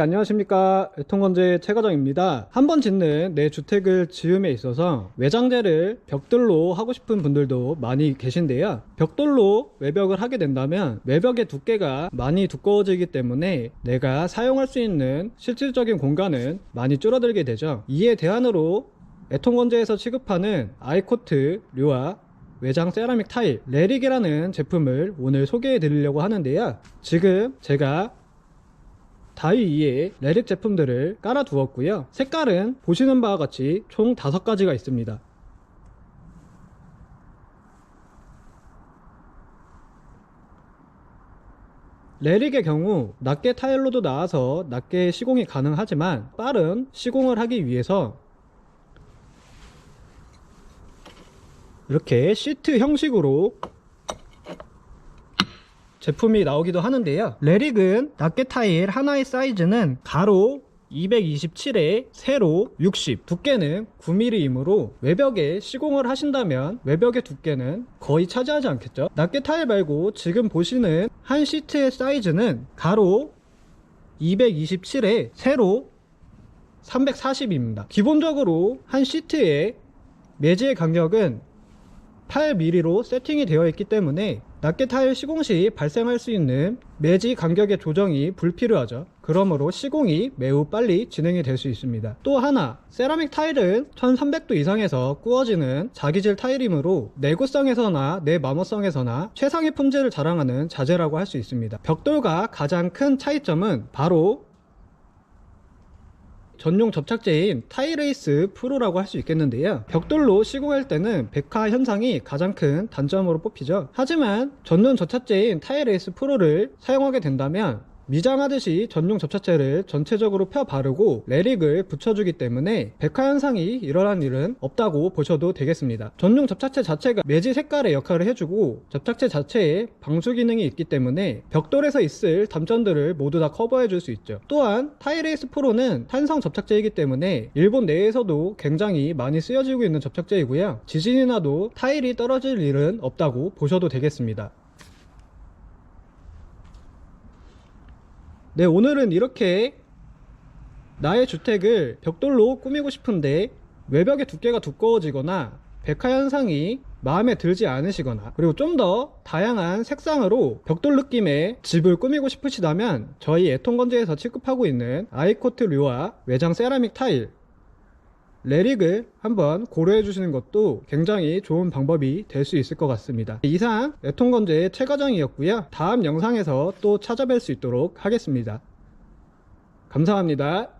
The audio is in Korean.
안녕하십니까. 통건재 최과정입니다. 한 번 짓는 내 주택을 지음에 있어서 외장재를 벽돌로 하고 싶은 분들도 많이 계신데요. 벽돌로 외벽을 하게 된다면 외벽의 두께가 많이 두꺼워지기 때문에 내가 사용할 수 있는 실질적인 공간은 많이 줄어들게 되죠. 이에 대안으로 애통건재에서 취급하는 아이코트 류와 외장 세라믹 타일 레릭이라는 제품을 오늘 소개해 드리려고 하는데요. 지금 제가 다이 위에 레릭 제품들을 깔아 두었고요. 색깔은 보시는 바와 같이 총 5가지가 있습니다. 레릭의 경우 낮게 타일로도 나와서 낮게 시공이 가능하지만 빠른 시공을 하기 위해서 이렇게 시트 형식으로 제품이 나오기도 하는데요. 레릭은 낱개 타일 하나의 사이즈는 가로 227에 세로 60 두께는 9mm이므로 외벽에 시공을 하신다면 외벽의 두께는 거의 차지하지 않겠죠? 낱개 타일 말고 지금 보시는 한 시트의 사이즈는 가로 227에 세로 340입니다. 기본적으로 한 시트의 매지의 간격은 8mm로 세팅이 되어 있기 때문에 낱개 타일 시공 시 발생할 수 있는 매지 간격의 조정이 불필요하죠. 그러므로 시공이 매우 빨리 진행이 될 수 있습니다. 또 하나, 세라믹 타일은 1300도 이상에서 구워지는 자기질 타일이므로 내구성에서나 내마모성에서나 최상의 품질을 자랑하는 자재라고 할 수 있습니다. 벽돌과 가장 큰 차이점은 바로 전용 접착제인 타이레이스 프로라고 할 수 있겠는데요. 벽돌로 시공할 때는 백화 현상이 가장 큰 단점으로 뽑히죠. 하지만 전용 접착제인 타이레이스 프로를 사용하게 된다면 미장하듯이 전용 접착제를 전체적으로 펴 바르고 레릭을 붙여주기 때문에 백화 현상이 일어난 일은 없다고 보셔도 되겠습니다. 전용 접착제 자체가 매지 색깔의 역할을 해주고 접착제 자체에 방수 기능이 있기 때문에 벽돌에서 있을 단점들을 모두 다 커버해 줄 수 있죠. 또한 타이레이스 프로는 탄성 접착제이기 때문에 일본 내에서도 굉장히 많이 쓰여지고 있는 접착제이고요. 지진이 나도 타일이 떨어질 일은 없다고 보셔도 되겠습니다. 네, 오늘은 이렇게 나의 주택을 벽돌로 꾸미고 싶은데 외벽의 두께가 두꺼워지거나 백화 현상이 마음에 들지 않으시거나 그리고 좀 더 다양한 색상으로 벽돌 느낌의 집을 꾸미고 싶으시다면 저희 애통건재에서 취급하고 있는 아이코트 류와 외장 세라믹 타일 레릭을 한번 고려해 주시는 것도 굉장히 좋은 방법이 될 수 있을 것 같습니다. 이상 애통건재의 최과정이었고요. 다음 영상에서 또 찾아뵐 수 있도록 하겠습니다. 감사합니다.